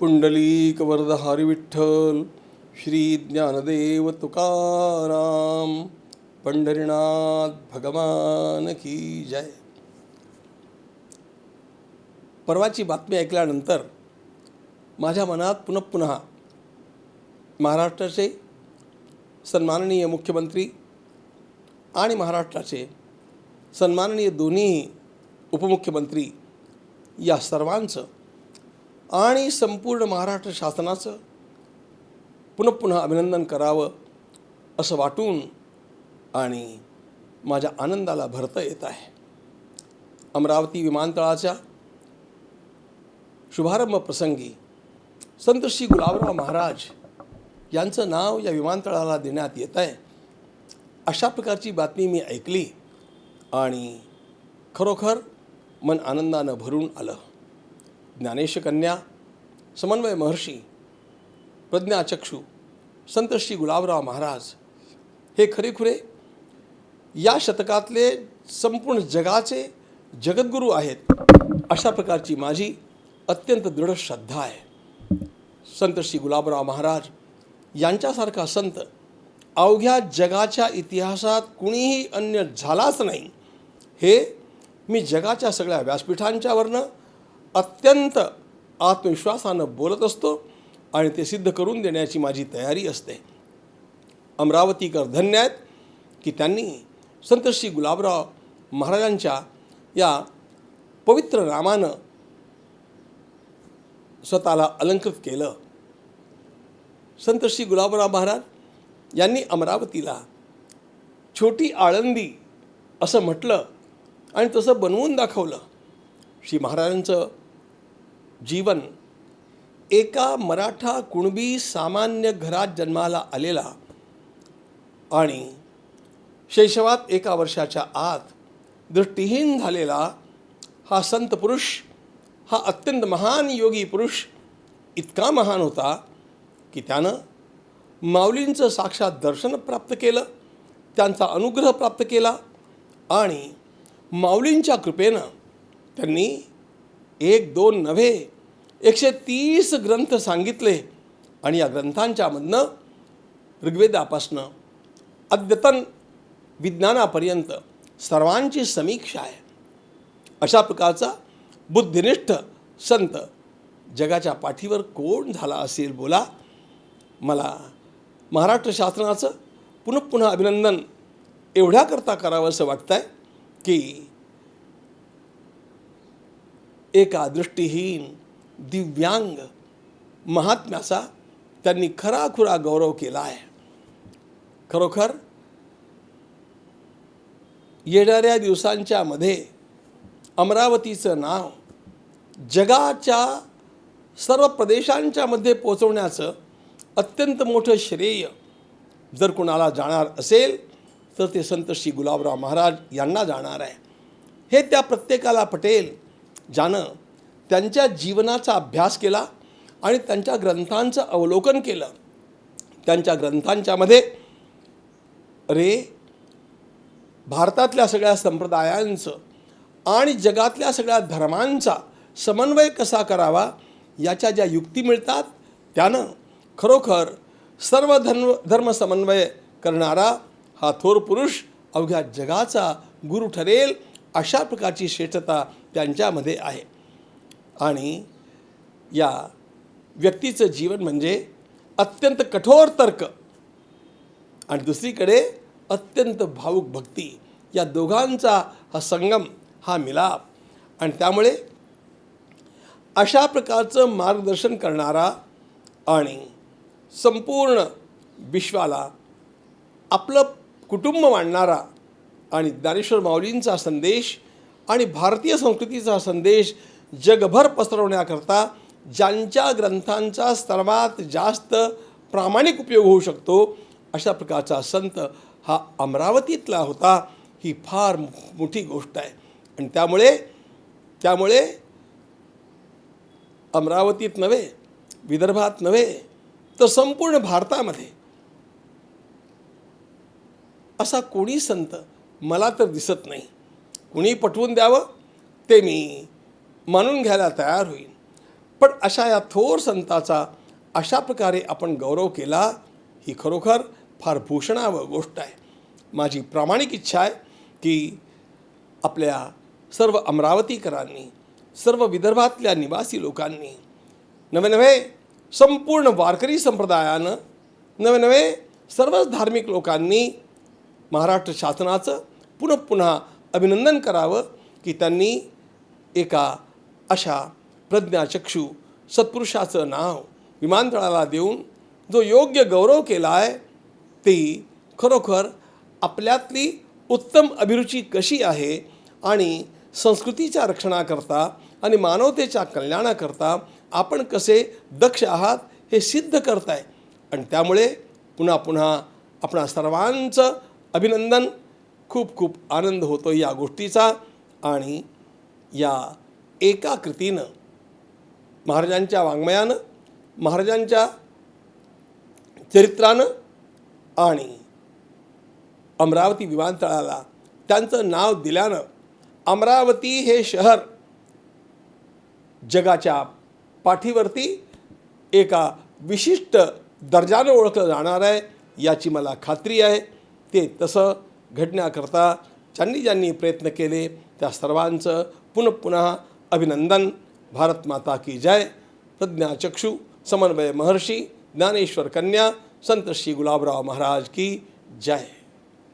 पुंडलीक वरद विठ्ठल श्री ज्ञानदेव तुकाराम पंढरीनाथ भगवान की जय. परवाची बातमी ऐकल्यानंतर माझ्या मनात पुनः पुन्हा महाराष्ट्राचे सन्माननीय मुख्यमंत्री आणि महाराष्ट्राचे सन्माननीय दोन्ही उपमुख्यमंत्री या सर्वांचं आणि संपूर्ण महाराष्ट्र शासनाचं पुन्हा पुन्हा अभिनंदन करावं असं वाटून आणि माझ्या आनंदाला भरता येत आहे. अमरावती विमानतळाच्या शुभारंभ प्रसंगी संत श्री गुलाबराव महाराज यांचं नाव या विमानतळाला देण्यात येत आहे. अशा प्रकारची बातमी मी ऐकली आणि खरोखर मन आनंदानं भरून आलं. ज्ञानेशकन्या समन्वय महर्षी प्रज्ञाचक्षू संत श्री गुलाबराव महाराज हे खरेखुरे या शतकातले संपूर्ण जगाचे जगद्गुरू आहेत अशा प्रकारची माझी अत्यंत दृढ श्रद्धा आहे. संत श्री गुलाबराव महाराज यांच्यासारखा संत अवघ्या जगाच्या इतिहासात कुणीही अन्य झालाच नाही. हे मी जगाच्या सगळ्या व्यासपीठांच्यावरनं अत्यंत आत्मविश्वासानं बोलत असतो आणि ते सिद्ध करून देण्याची माझी तयारी असते. अमरावतीकर धन्य आहेत की त्यांनी संत श्री गुलाबराव महाराजांच्या या पवित्र नामानं स्वतःला अलंकृत केलं. संत श्री गुलाबराव महाराज यांनी अमरावतीला छोटी आळंदी असं म्हटलं आणि तसं बनवून दाखवलं. श्री महाराजांचं जीवन. एका मराठा कुणबी सामान्य घरात जन्माला आलेला आणि शैशवात एका वर्षाच्या आत दृष्टीहीन झालेला हा संत पुरुष हा अत्यंत महान योगी पुरुष इतका महान होता की त्यानं माऊलींचं साक्षात दर्शन प्राप्त केलं त्यांचा अनुग्रह प्राप्त केला आणि माऊलींच्या कृपेनं त्यांनी एक दोन नव्हे एकशे तीस ग्रंथ सांगितले. आणि या ग्रंथांच्यामधनं ऋग्वेदापासनं अद्यतन विज्ञानापर्यंत सर्वांची समीक्षा आहे. अशा प्रकारचा बुद्धिनिष्ठ संत जगाच्या पाठीवर कोण झाला असेल बोला. मला महाराष्ट्र शासनाचं पुन्हा पुन्हा अभिनंदन एवढ्याकरता करावं असं वाटतं आहे की एका दृष्टीहीन दिव्यांग महात्म्याचा त्यांनी खराखुरा गौरव केला आहे खरोखर येणाऱ्या दिवसांच्या मध्ये अमरावतीचं नाव जगाच्या सर्व प्रदेशांच्या मध्ये पोचवण्याचं अत्यंत मोठं श्रेय जर कोणाला जाणार असेल तर ते संत श्री गुलाबराव महाराज यांना जाणार आहे. हे त्या प्रत्येकाला पटेल. ज्यानं त्यांच्या जीवनाचा अभ्यास केला आणि त्यांच्या ग्रंथांचं अवलोकन केलं. त्यांच्या ग्रंथांच्यामध्ये रे भारतातल्या सगळ्या संप्रदायांचं आणि जगातल्या सगळ्या धर्मांचा समन्वय कसा करावा याच्या ज्या युक्ती मिळतात त्यानं खरोखर सर्व धर्म धर्म समन्वय करणारा हा थोर पुरुष अवघ्या जगाचा गुरु ठरेल अशा प्रकारची श्रेष्ठता त्यांच्यामध्ये आहे. आणि या व्यक्तीचं जीवन म्हणजे अत्यंत कठोर तर्क आणि दुसरीकडे अत्यंत भावुक भक्ती. या दोघांचा हा संगम हा मिलाप आणि त्यामुळे अशा प्रकारचं मार्गदर्शन करणारा आणि संपूर्ण विश्वाला आपलं कुटुंब मांडणारा आणि ज्ञानेश्वर माऊलींचा संदेश आणि भारतीय संस्कृतीचा संदेश जगभर पसरवण्याकरता ज्यांच्या ग्रंथांचा सर्वात जास्त प्रामाणिक उपयोग होऊ शकतो अशा प्रकारचा संत हा अमरावतीतला होता. ही फार मोठी गोष्ट आहे. आणि त्यामुळे त्यामुळे अमरावतीत नव्हे विदर्भात नव्हे तर संपूर्ण भारतामध्ये असा कोणी संत मला तर दिसत नाही. कुणी पटवून द्यावं? ते मी. मानून घ्यायला तयार होईन. पण अशा या थोर संताचा अशा प्रकारे आपण गौरव केला ही खरोखर फार भूषणावं गोष्ट आहे. माझी प्रामाणिक इच्छा आहे की आपल्या सर्व अमरावतीकरांनी सर्व विदर्भातल्या निवासी लोकांनी नवे नवे संपूर्ण वारकरी संप्रदायानं नवे नवे सर्वच धार्मिक लोकांनी महाराष्ट्र शासनाचं पुन्हा पुन्हा अभिनंदन करावं की त्यांनी एका अशा प्रज्ञाचक्षू सत्पुरुषाचं नाव विमानतळाला देऊन जो योग्य गौरव केला आहे ती खरोखर आपल्यातली उत्तम अभिरुची कशी आहे आणि संस्कृतीच्या रक्षणाकरता आणि मानवतेच्या कल्याणाकरता आपण कसे दक्ष आहात हे सिद्ध करताय. आणि त्यामुळे पुन्हा पुन्हा आपणा सर्वांचं अभिनंदन. खूप खूप आनंद होतो या गोष्टीचा आणि या एका कृतीनं महाराजांच्या वाङ्मयानं महाराजांच्या चरित्रानं आणि अमरावती विमानतळाला त्यांचं नाव दिल्यानं अमरावती हे शहर जगाच्या पाठीवरती एका विशिष्ट दर्जानं ओळखलं जाणार आहे याची मला खात्री आहे. ते तसं घडण्याकरता ज्यांनी ज्यांनी प्रयत्न केले त्या सर्वांचं पुनः पुन्हा अभिनंदन. भारत माता की जय. प्रज्ञाचक्षु समन्वय महर्षी ज्ञानेश्वर कन्या संत श्री गुलाबराव महाराज की जय.